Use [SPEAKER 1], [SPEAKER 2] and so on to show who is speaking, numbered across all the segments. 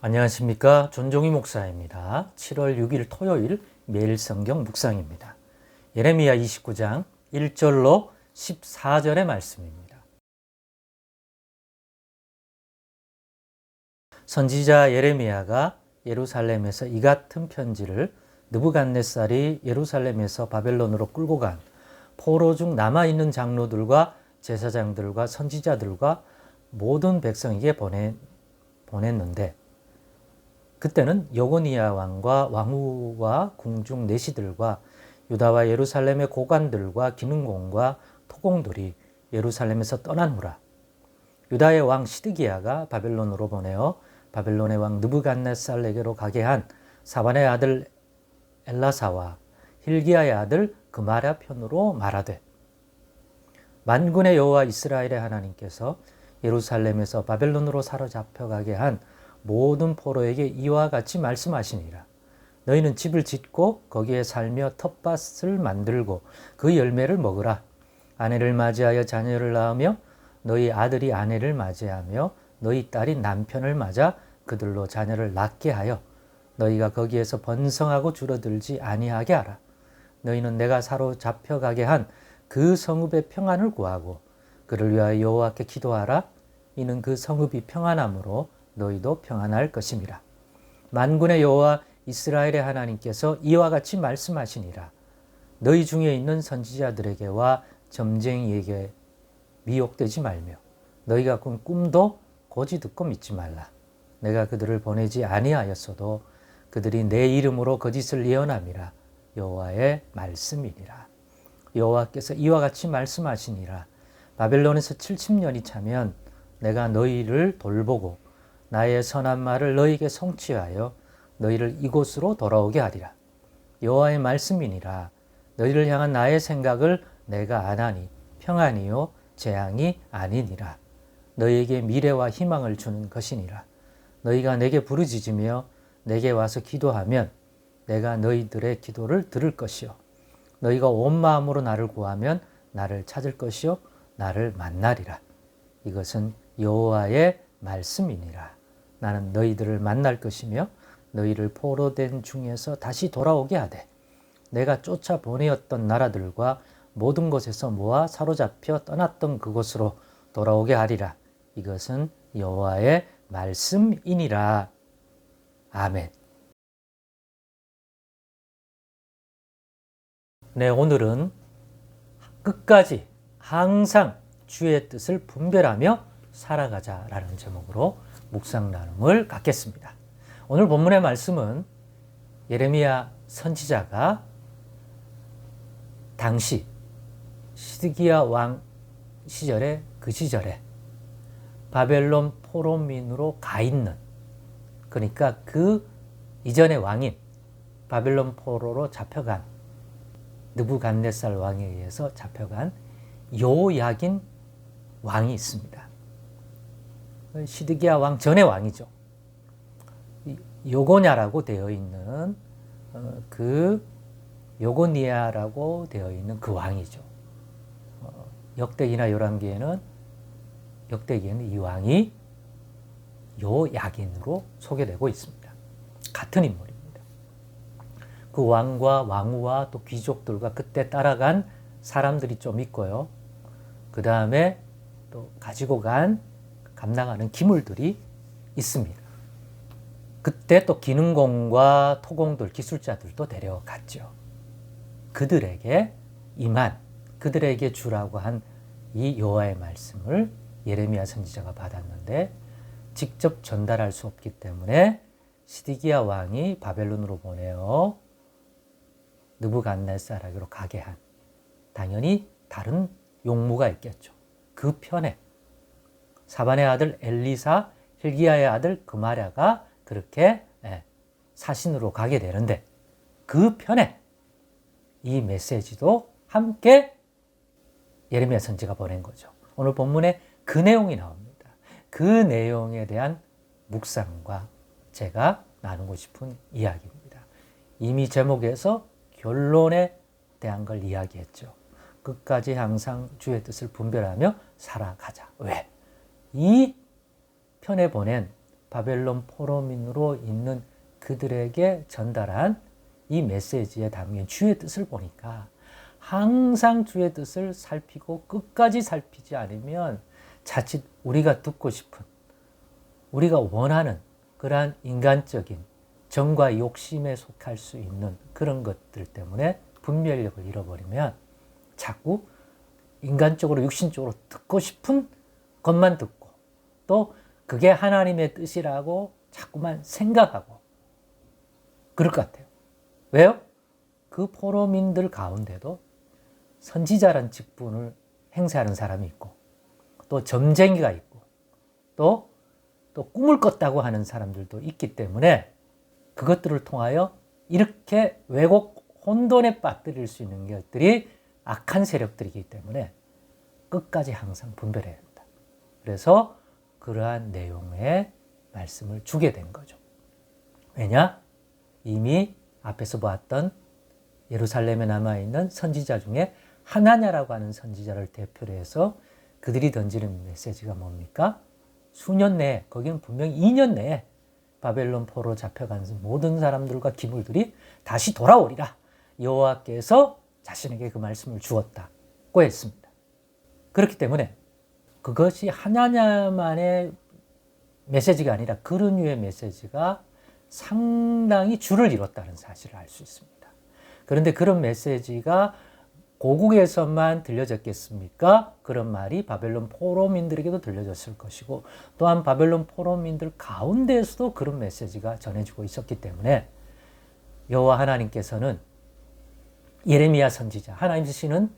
[SPEAKER 1] 안녕하십니까. 존종이 목사입니다. 7월 6일 토요일 매일 성경 묵상입니다. 예레미야 29장 1절로 14절의 말씀입니다. 선지자 예레미야가 예루살렘에서 이 같은 편지를 느부갓네살이 예루살렘에서 바벨론으로 끌고 간 포로 중 남아 있는 장로들과 제사장들과 선지자들과 모든 백성에게 보내, 보냈는데 그때는 여고니아 왕과 왕후와 궁중 내시들과 유다와 예루살렘의 고관들과 기능공과 토공들이 예루살렘에서 떠난 후라. 유다의 왕 시드기야가 바벨론으로 보내어 바벨론의 왕 느부갓네살에게로 가게 한 사반의 아들 엘라사와 힐기야의 아들 그마랴 편으로 말하되 만군의 여호와 이스라엘의 하나님께서 예루살렘에서 바벨론으로 사로잡혀 가게 한 모든 포로에게 이와 같이 말씀하시니라. 너희는 집을 짓고 거기에 살며 텃밭을 만들고 그 열매를 먹으라. 아내를 맞이하여 자녀를 낳으며 너희 아들이 아내를 맞이하며 너희 딸이 남편을 맞아 그들로 자녀를 낳게 하여 너희가 거기에서 번성하고 줄어들지 아니하게 하라. 너희는 내가 사로잡혀 가게 한 그 성읍의 평안을 구하고 그를 위하여 여호와께 기도하라. 이는 그 성읍이 평안함으로 너희도 평안할 것임이라. 만군의 여호와 이스라엘의 하나님께서 이와 같이 말씀하시니라. 너희 중에 있는 선지자들에게와 점쟁이에게 미혹되지 말며 너희가 꾼 꿈도 고지 듣고 믿지 말라. 내가 그들을 보내지 아니하였어도 그들이 내 이름으로 거짓을 예언함이라 여호와의 말씀이니라. 여호와께서 이와 같이 말씀하시니라. 바벨론에서 70년이 차면 내가 너희를 돌보고 나의 선한 말을 너희에게 성취하여 너희를 이곳으로 돌아오게 하리라. 여호와의 말씀이니라. 너희를 향한 나의 생각을 내가 아나니 평안이요 재앙이 아니니라. 너희에게 미래와 희망을 주는 것이니라. 너희가 내게 부르짖으며 내게 와서 기도하면 내가 너희들의 기도를 들을 것이요. 너희가 온 마음으로 나를 구하면 나를 찾을 것이요. 나를 만나리라. 이것은 여호와의 말씀이니라. 나는 너희들을 만날 것이며 너희를 포로된 중에서 다시 돌아오게 하되 내가 쫓아 보내었던 나라들과 모든 곳에서 모아 사로잡혀 떠났던 그곳으로 돌아오게 하리라. 이것은 여호와의 말씀이니라. 아멘. 네, 오늘은 끝까지 항상 주의 뜻을 분별하며 살아가자라는 제목으로 묵상 나눔을 갖겠습니다. 오늘 본문의 말씀은 예레미야 선지자가 당시 시드기야 왕 시절에 그 시절에 바벨론 포로민으로 가 있는 그러니까 그 이전의 왕인 바벨론 포로로 잡혀간 느부갓네살 왕에 의해서 잡혀간 요약인 왕이 있습니다. 시드기야 왕 전의 왕이죠. 요고냐라고 되어 있는 어, 그 요고니아라고 되어 있는 그 왕이죠. 어, 역대기나 열왕기에는 역대기에는 이 왕이 요약인으로 소개되고 있습니다. 같은 인물입니다. 그 왕과 왕후와 또 귀족들과 그때 따라간 사람들이 좀 있고요. 그 다음에 또 가지고 간 감당하는 기물들이 있습니다. 그때 또 기능공과 토공들, 기술자들도 데려갔죠. 그들에게 임한, 그들에게 주라고 한 이 여호와의 말씀을 예레미야 선지자가 받았는데 직접 전달할 수 없기 때문에 시디기야 왕이 바벨론으로 보내어 느부갓네살에게로 가게 한 당연히 다른 용무가 있겠죠. 그 편에 사반의 아들 엘리사, 힐기야의 아들 그마랴가 그렇게 예, 사신으로 가게 되는데 그 편에 이 메시지도 함께 예레미야 선지가 보낸 거죠. 오늘 본문에 그 내용이 나옵니다. 그 내용에 대한 묵상과 제가 나누고 싶은 이야기입니다. 이미 제목에서 결론에 대한 걸 이야기했죠. 끝까지 항상 주의 뜻을 분별하며 살아가자. 왜? 이 편에 보낸 바벨론 포로민으로 있는 그들에게 전달한 이 메시지에 담긴 주의 뜻을 보니까 항상 주의 뜻을 살피고 끝까지 살피지 않으면 자칫 우리가 듣고 싶은 우리가 원하는 그러한 인간적인 정과 욕심에 속할 수 있는 그런 것들 때문에 분별력을 잃어버리면 자꾸 인간적으로 육신적으로 듣고 싶은 것만 듣고 또 그게 하나님의 뜻이라고 자꾸만 생각하고 그럴 것 같아요. 왜요? 그 포로민들 가운데도 선지자란 직분을 행사하는 사람이 있고 또 점쟁이가 있고 또, 또 꿈을 꿨다고 하는 사람들도 있기 때문에 그것들을 통하여 이렇게 왜곡 혼돈에 빠뜨릴 수 있는 것들이 악한 세력들이기 때문에 끝까지 항상 분별해야 된다. 그래서 그러한 내용의 말씀을 주게 된 거죠. 왜냐? 이미 앞에서 보았던 예루살렘에 남아있는 선지자 중에 하나냐라고 하는 선지자를 대표로 해서 그들이 던지는 메시지가 뭡니까? 수년 내에, 거기는 분명히 2년 내에 바벨론 포로 잡혀간 모든 사람들과 기물들이 다시 돌아오리라. 여호와께서 자신에게 그 말씀을 주었다고 했습니다. 그렇기 때문에 그것이 하나냐만의 메시지가 아니라 그런 류의 메시지가 상당히 줄을 이뤘다는 사실을 알 수 있습니다. 그런데 그런 메시지가 고국에서만 들려졌겠습니까? 그런 말이 바벨론 포로민들에게도 들려졌을 것이고 또한 바벨론 포로민들 가운데에서도 그런 메시지가 전해지고 있었기 때문에 여호와 하나님께서는 예레미야 선지자 하나님 쓰시는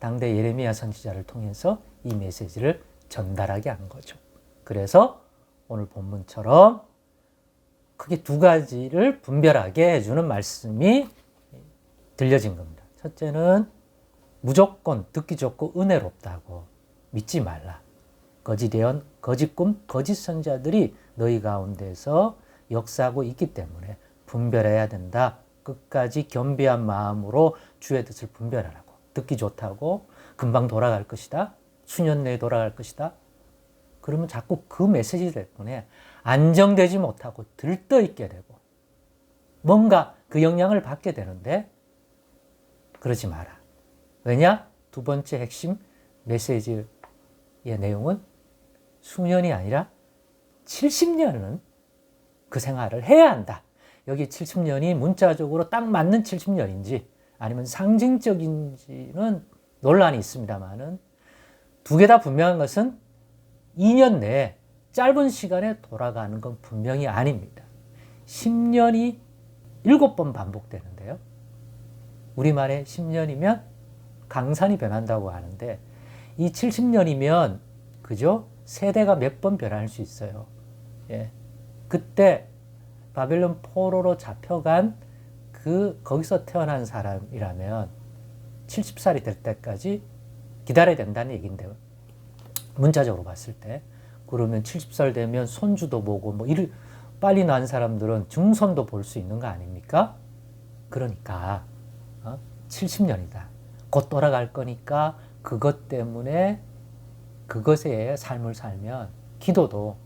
[SPEAKER 1] 당대 예레미야 선지자를 통해서 이 메시지를 전달하게 한 거죠. 그래서 오늘 본문처럼 크게 두 가지를 분별하게 해주는 말씀이 들려진 겁니다. 첫째는 무조건 듣기 좋고 은혜롭다고 믿지 말라. 거짓대언, 거짓 꿈, 거짓 선자들이 너희 가운데서 역사하고 있기 때문에 분별해야 된다. 끝까지 겸비한 마음으로 주의 뜻을 분별하라고. 듣기 좋다고 금방 돌아갈 것이다. 수년 내에 돌아갈 것이다. 그러면 자꾸 그 메시지 때문에 안정되지 못하고 들떠 있게 되고 뭔가 그 영향을 받게 되는데 그러지 마라. 왜냐? 두 번째 핵심 메시지의 내용은 수년이 아니라 70년은 그 생활을 해야 한다. 여기 70년이 문자적으로 딱 맞는 70년인지 아니면 상징적인지는 논란이 있습니다만은 두 개 다 분명한 것은 2년 내에 짧은 시간에 돌아가는 건 분명히 아닙니다. 10년이 7번 반복되는데요. 우리말에 10년이면 강산이 변한다고 하는데 이 70년이면 그죠? 세대가 몇 번 변할 수 있어요. 예. 그때 바벨론 포로로 잡혀간 그 거기서 태어난 사람이라면 70살이 될 때까지 기다려야 된다는 얘기인데요. 문자적으로 봤을 때 그러면 70살 되면 손주도 보고 뭐 이를 빨리 난 사람들은 중손도 볼 수 있는 거 아닙니까? 그러니까 어? 70년이다. 곧 돌아갈 거니까 그것 때문에 그것의 삶을 살면 기도도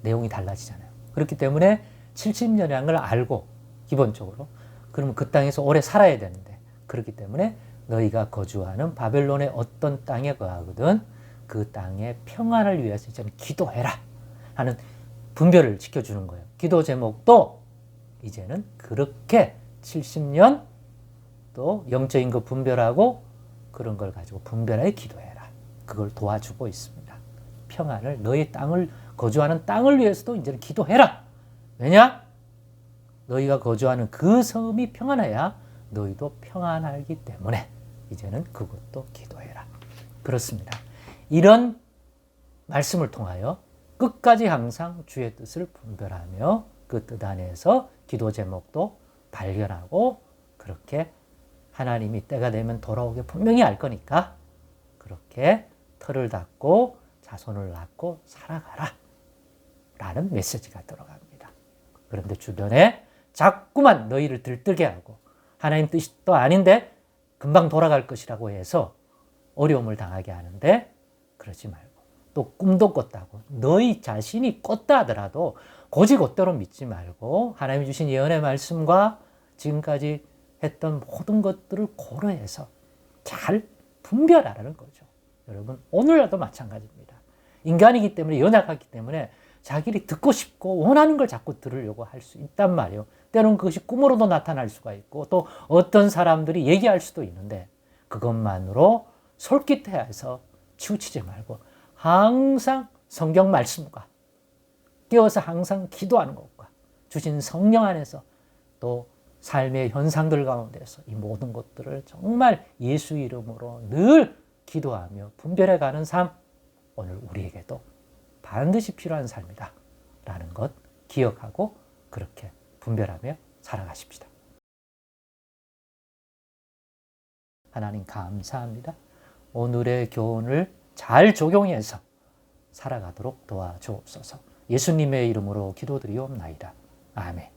[SPEAKER 1] 내용이 달라지잖아요. 그렇기 때문에 70년이라는 걸 알고 기본적으로 그러면 그 땅에서 오래 살아야 되는데 그렇기 때문에 너희가 거주하는 바벨론의 어떤 땅에 거하거든 그 땅의 평안을 위해서 이제는 기도해라 하는 분별을 지켜주는 거예요. 기도 제목도 이제는 그렇게 70년 또 영적인 거 분별하고 그런 걸 가지고 분별하여 기도해라. 그걸 도와주고 있습니다. 평안을 너희 땅을 거주하는 땅을 위해서도 이제는 기도해라. 왜냐? 너희가 거주하는 그 섬이 평안해야 너희도 평안하기 때문에 이제는 그것도 기도해라. 그렇습니다. 이런 말씀을 통하여 끝까지 항상 주의 뜻을 분별하며 그 뜻 안에서 기도 제목도 발견하고 그렇게 하나님이 때가 되면 돌아오게 분명히 알 거니까 그렇게 털을 닫고 자손을 낳고 살아가라. 라는 메시지가 들어갑니다. 그런데 주변에 자꾸만 너희를 들뜨게 하고 하나님 뜻이 또 아닌데 금방 돌아갈 것이라고 해서 어려움을 당하게 하는데 그러지 말고 또 꿈도 꿨다고 너희 자신이 꿨다 하더라도 고지 곧대로 믿지 말고 하나님이 주신 예언의 말씀과 지금까지 했던 모든 것들을 고려해서 잘 분별하라는 거죠. 여러분 오늘날도 마찬가지입니다. 인간이기 때문에 연약하기 때문에 자기를 듣고 싶고 원하는 걸 자꾸 들으려고 할 수 있단 말이에요. 때로는 그것이 꿈으로도 나타날 수가 있고 또 어떤 사람들이 얘기할 수도 있는데 그것만으로 솔깃해해서 치우치지 말고 항상 성경 말씀과 깨어서 항상 기도하는 것과 주신 성령 안에서 또 삶의 현상들 가운데서 이 모든 것들을 정말 예수 이름으로 늘 기도하며 분별해 가는 삶 오늘 우리에게도 반드시 필요한 삶이다. 라는 것 기억하고 그렇게 분별하며 살아가십시다. 하나님 감사합니다. 오늘의 교훈을 잘 적용해서 살아가도록 도와주옵소서. 예수님의 이름으로 기도드리옵나이다. 아멘.